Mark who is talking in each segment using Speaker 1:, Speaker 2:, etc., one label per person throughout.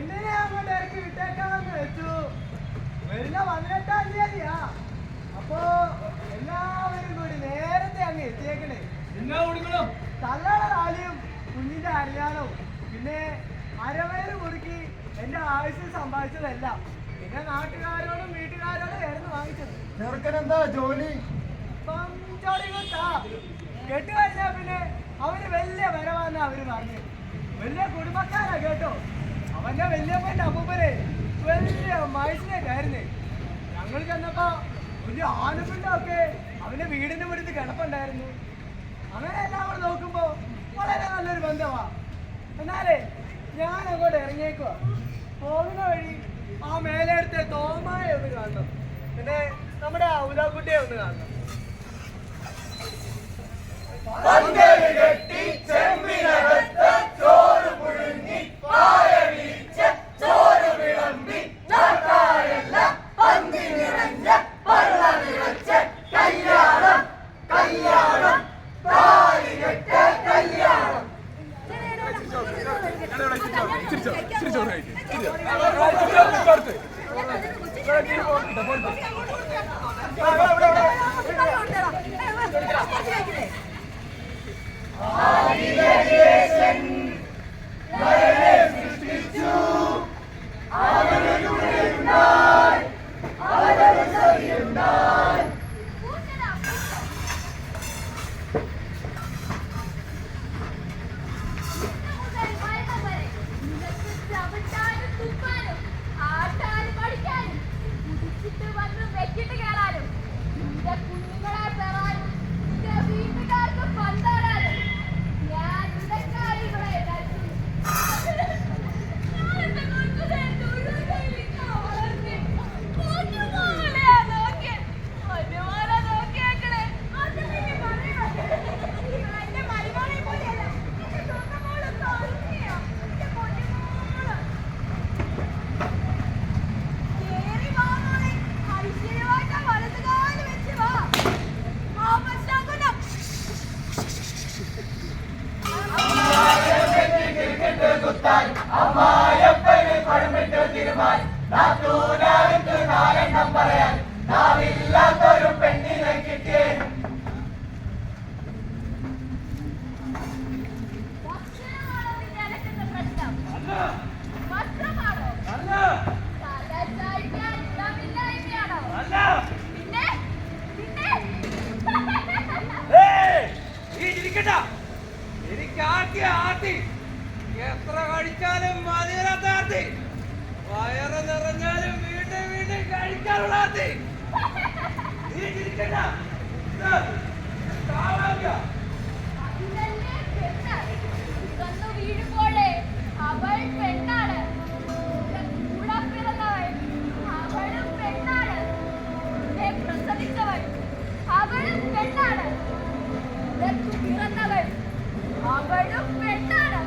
Speaker 1: പെണ്ണിനെ അങ്ങോട്ട് ഇറക്കി വിട്ടേക്കാമെന്ന് വെച്ചു? വരുന്ന പതിനെട്ടാം തീയതിയാ. അപ്പോ എല്ലാവരും കൂടി നേരത്തെ അങ്ങ് എത്തിയേക്കണേ.
Speaker 2: എന്നാ കൊടുക്കണം?
Speaker 1: തള്ളയുടെ താലിയും കുഞ്ഞിന്റെ അരിയാണവും പിന്നെ അരവേര് മുറുക്കി എന്റെ ആവശ്യം സമ്പാദിച്ചതെല്ലാം. പിന്നെ നാട്ടുകാരോടും വീട്ടുകാരോടും ചേർന്ന് വാങ്ങിച്ചത്.
Speaker 3: ചെറുക്കനെന്താ ജോലി?
Speaker 1: ജോലി കൊത്താ കെട്ട് കഴിഞ്ഞാ പിന്നെ അവർ വലിയ വരവാന്ന് അവർ പറഞ്ഞു വലിയ കുടുംബക്കാരാ കേട്ടോ. അവന്റെ വല്യപ്പന്റെ അപ്പൂപ്പനെ. വലിയ മൈസിലേക്കായിരുന്നേ ഞങ്ങൾ ചെന്നപ്പോ വലിയ ആനപ്പിണ്ടൊക്കെ അവന്റെ വീടിന്റെ മുറ്റത്ത് കിടപ്പുണ്ടായിരുന്നു. അങ്ങനെ എല്ലാം കൂടെ നോക്കുമ്പോ വളരെ നല്ലൊരു ബന്ധമാ എന്നാലേ ഞാൻ അങ്ങോട്ട് ഇറങ്ങിയേക്കുവാ. പോകുന്ന വഴി ആ മേലെടുത്തെ തോമായ ഒന്ന് കാണണം. പിന്നെ നമ്മുടെ ഉദാക്കുട്ടിയെ ഒന്ന് കാണണം.
Speaker 2: Deporte. നീ ചിരിക്കണ്ട എനിക്ക് ആട്ടി ആട്ടി എത്ര കഴിച്ചാലും മതിയാത്ത ആട്ടി വയറ് നിറഞ്ഞാലും വീണ്ടും വീണ്ടും കഴിക്കാനുള്ള
Speaker 4: ആട്ടി അവൾ പെണ്ണാണ്. അവളും പെണ്ണാണ്. അവളും പെണ്ണാണ്. അവളും പെണ്ണാണ്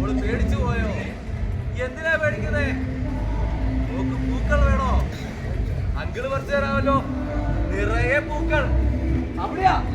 Speaker 2: ഓൾ പേടിച്ചു പോയോ? എന്തിനാ പേടിക്കുന്നേ?
Speaker 4: നോക്ക് പൂക്കൾ വേണോ?
Speaker 5: അങ്കിൾ പറിച്ചു തരാമല്ലോ. നിറയെ പൂക്കൾ. അവിടെയാ.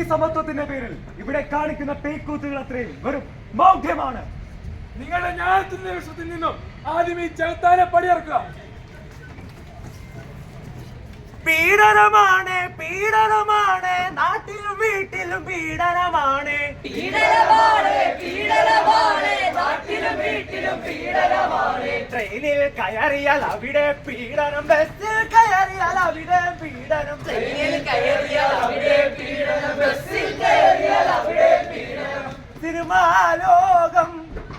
Speaker 1: സ്ത്രീ സമത്വത്തിന്റെ പേരിൽ ഇവിടെ കാണിക്കുന്ന പേക്കൂത്തുകൾ അത്രയും വെറും മൗഢ്യമാണ്.
Speaker 5: നിങ്ങളുടെ ന്യായത്തിന്റെ വിഷയത്തിൽ നിന്നും ആദ്യം ഈ ചെറുത്താനെ പടിയിറക്കുക.
Speaker 6: പീഡനമാണ് പീഡനമാണ്. നാട്ടിലും വീട്ടിലും പീഡനമാണ്. ട്രെയിനിൽ കയറിയാൽ അവിടെ പീഡനം ബസ്സിൽ കയറിയാൽ അവിടെ പീഡനം. ട്രെയിനിൽ കയറിയാൽ അവിടെ പീഡനം ബസ്സിൽ കയറിയാൽ അവിടെ പീഡനം സിനിമാലോകം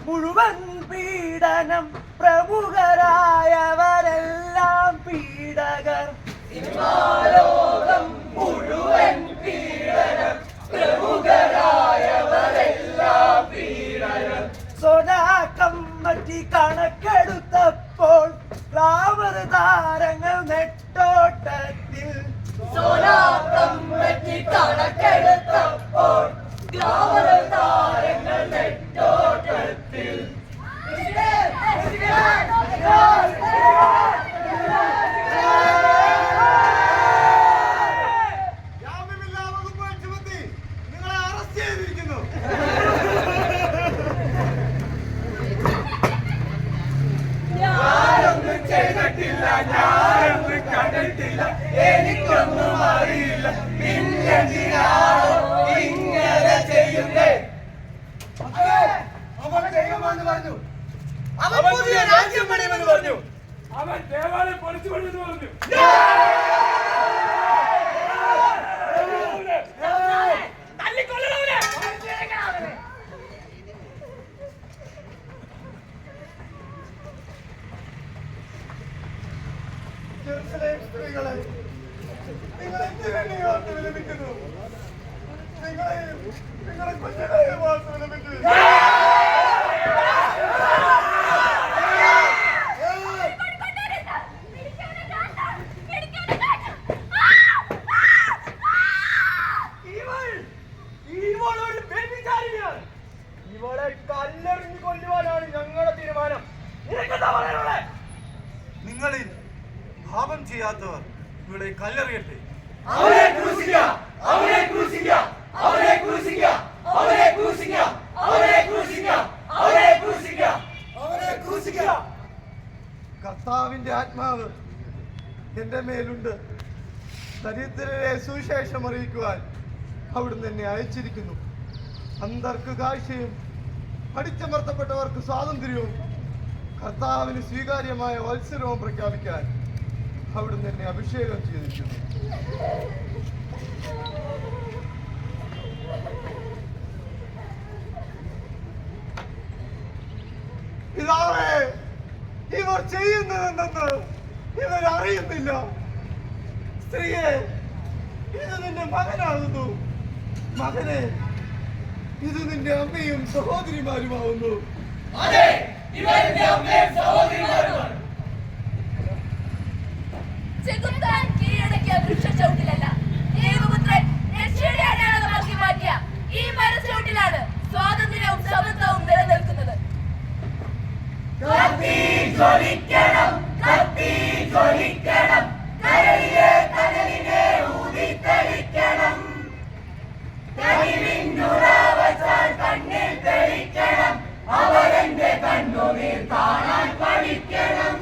Speaker 6: മുഴുവൻ പീഡനം പ്രമുഖരായവരെല്ലാം പീഡകർ. സിനിമാലോകം മുഴുവൻ പീഡനം പ്രമുഖരായവരെല്ലാം പീഡനം. സോനാക്കം മറ്റി കണക്കെടുത്തപ്പോൾ ഗ്ലാമർ താരങ്ങൾ നെട്ടോട്ടത്തിൽ. സോനാക്കം മറ്റി കണക്കെടുത്തപ്പോൾ
Speaker 3: അവൻ
Speaker 6: പുതിയ രാജ്യം പണിയുമെന്ന് പറഞ്ഞു.
Speaker 5: അവൻ ദേവാലയം പൊളിച്ചു പണിയെന്ന് പറഞ്ഞു.
Speaker 3: സ്ത്രീകളെ നിങ്ങൾ എന്തിനാണ് വിലപിക്കുന്നു നിങ്ങളെ വിലപിക്കുന്നു അവിടുന്ന് എന്നെ അയച്ചിരിക്കുന്നു. അന്തർക്ക് കാഴ്ചയും അടിച്ചമർത്തപ്പെട്ടവർക്ക് സ്വാതന്ത്ര്യവും കർത്താവിന് സ്വീകാര്യമായ വത്സരവും പ്രഖ്യാപിക്കാൻ അവിടുന്ന് എന്നെ അഭിഷേകം ചെയ്തിരിക്കുന്നു. പിതാവേ ഇവർ ചെയ്യുന്നതെന്തെന്ന് ഇവർ അറിയുന്നില്ല സ്ത്രീയെ ഇത് നിന്റെ മകനാകുന്നു. മകനെ ഇത് നിന്റെ അമ്മയും സഹോദരിമാരുമാവുന്നു.
Speaker 2: ചെകുത്താൻ കീഴടക്കിയ വൃക്ഷച്ചൗട്ടിലല്ല ദേവപുത്രൻ രക്ഷയുടെ അടയാളമാക്കി മാറ്റിയ ഈ മരച്ചൗട്ടിലാണ് സ്വാതന്ത്ര്യവും സമത്വവും നിലനിൽക്കുന്നത്.
Speaker 5: ജ്വലിക്കണം കത്തി ജ്വലിക്കണം. കരളിലെ ഊതിത്തളിക്കണം. കണ്ണിൽ തെളിക്കണം. അവരെന്റെ കണ്ണുനീർ കാണാൻ പഠിക്കണം.